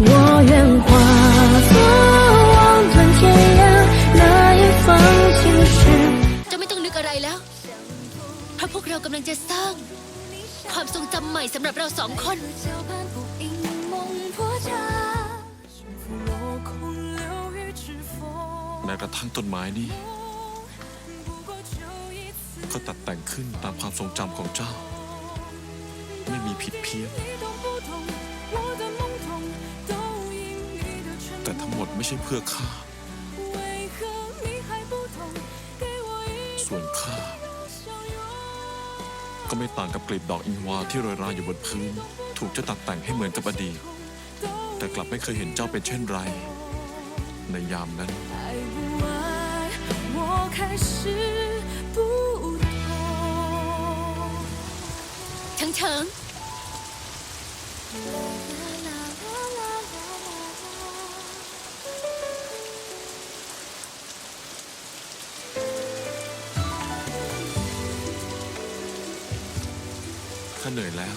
我愿化作望断天涯那一方青石。 จะไม่ต้องนึกอะไรแล้ว เพราะพวกเรากำลังจะสร้าง ความทรงจำใหม่สำหรับเราสองคน 交伴不因梦破茶，幸福落空流于指缝。 แม้กระทั่งต้นไม้นี่ 不过就一次， ก็ตัดแต่งขึ้นตามความทรงจำของเจ้า ไม่มีผิดเพี้ยน ไม่ใช่เพื่อข้า ส่วนข้า ก็ไม่ต่างกับกลีบดอกอินวาที่โรยราอยู่บนพื้น ถูกเจ้าตัดแต่งให้เหมือนกับอดีต แต่กลับไม่เคยเห็นเจ้าเป็นเช่นไร ในยามนั้นเถิงเถิงาเหนื่อยแล้ว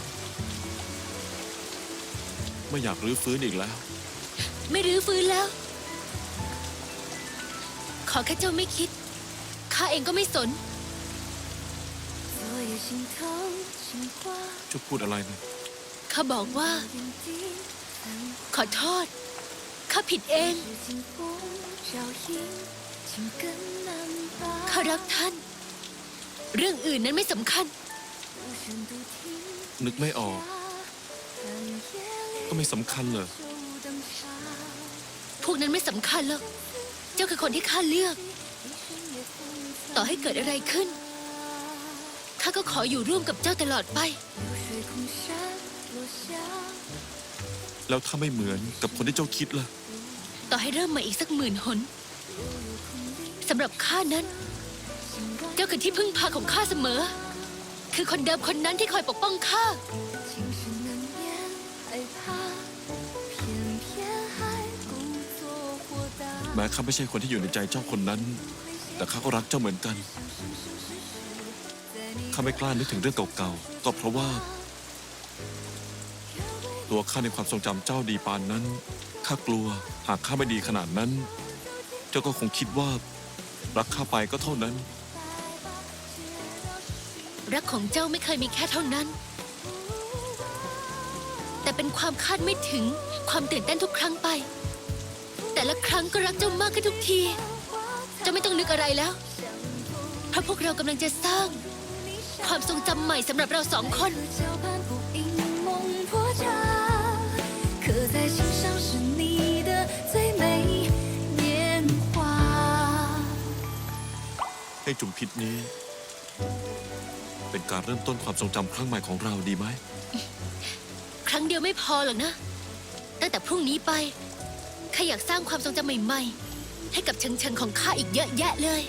ไม่อยากรื้อฟื้นอีกแล้ว ไม่รื้อฟื้นแล้ว ขอแค่เจ้าไม่คิด ข้าเองก็ไม่สน 昨夜心疼情话， เจ้าพูดอะไรนะ ข้าบอกว่า 点滴繁 ขอโทษ ข้าผิดเอง 是清风照映，情根难 ข้า 拔。 รักท่าน เรื่องอื่นนั้นไม่สำคัญ 无声独听， นึกไม่ออก ก็ไม่สำคัญเหรอพวกนั้นไม่สำคัญหรอกเจ้าคือคนที่ข้าเลือก ต่อให้เกิดอะไรขึ้น ข้าก็ขออยู่ร่วมกับเจ้าตลอดไป แล้วถ้าไม่เหมือนกับคนที่เจ้าคิดล่ะ ต่อให้เริ่มมาอีกสักหมื่นหนสำหรับข้านั้น เจ้าคือที่พึ่งพาของข้าเสมอ คือคนเดิมคนนั้นที่คอยปกป้องข้าแม้ข้าไม่ใช่คนที่อยู่ในใจเจ้าคนนั้น แต่ข้าก็รักเจ้าเหมือนกัน ข้าไม่กล้านึกถึงเรื่องเก่าๆ ก็เพราะว่า ตัวข้าในความทรงจำเจ้าดีปานนั้น ข้ากลัวหากข้าไม่ดีขนาดนั้น เจ้าก็คงคิดว่า รักข้าไปก็เท่านั้น รักของเจ้าไม่เคยมีแค่เท่านั้น แต่เป็นความคาดไม่ถึงความตื่นเต้นทุกครั้งไป แต่ละครั้งก็รักเจ้ามากขึ้นทุกที เจ้าไม่ต้องนึกอะไรแล้ว เพราะพวกเรากำลังจะสร้าง ความทรงจำใหม่สำหรับเราสองคนให้จุ่มพิษนี้ เป็นการเริ่มต้นความทรงจำครั้งใหม่ของเราดีไหม ครั้งเดียวไม่พอหรอกนะ ตั้งแต่พรุ่งนี้ไปข้าอยากสร้างความทรงจำใหม่ ๆ ให้กับเชิงเชิงของข้าอีกเยอะแยะเลย